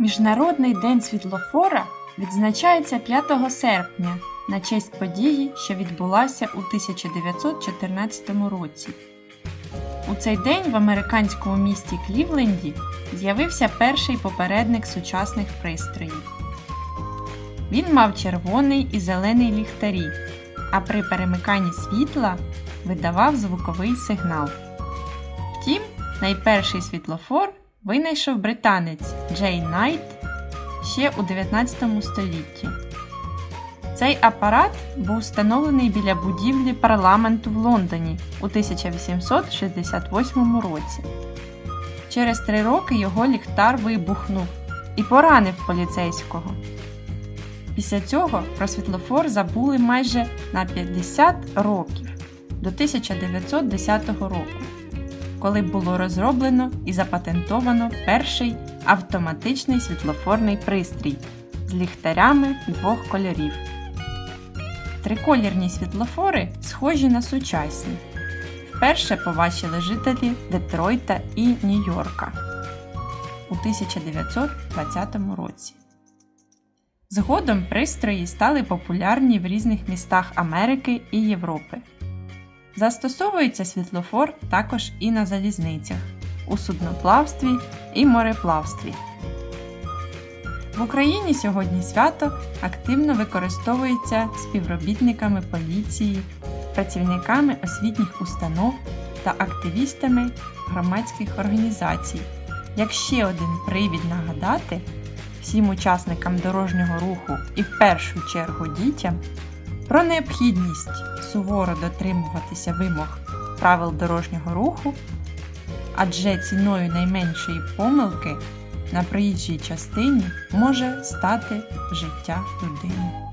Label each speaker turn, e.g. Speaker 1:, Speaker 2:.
Speaker 1: Міжнародний день світлофора відзначається 5 серпня на честь події, що відбулася у 1914 році. У цей день в американському місті Клівленді з'явився перший попередник сучасних пристроїв. Він мав червоний і зелений ліхтарі, а при перемиканні світла видавав звуковий сигнал. Втім, найперший світлофор винайшов британець Джей Найт ще у 19 столітті. Цей апарат був встановлений біля будівлі парламенту в Лондоні у 1868 році. Через три роки його ліхтар вибухнув і поранив поліцейського. Після цього про світлофор забули майже на 50 років до 1910 року, коли було розроблено і запатентовано перший автоматичний світлофорний пристрій з ліхтарями двох кольорів. Триколірні світлофори схожі на сучасні. Вперше побачили жителі Детройта і Нью-Йорка у 1920 році. Згодом пристрої стали популярні в різних містах Америки і Європи. Застосовується світлофор також і на залізницях, у судноплавстві і мореплавстві. В Україні сьогодні свято активно використовується співробітниками поліції, працівниками освітніх установ та активістами громадських організацій. Як ще один привід нагадати всім учасникам дорожнього руху і в першу чергу дітям про необхідність суворо дотримуватися вимог правил дорожнього руху, адже ціною найменшої помилки на проїжджій частині може стати життя людини.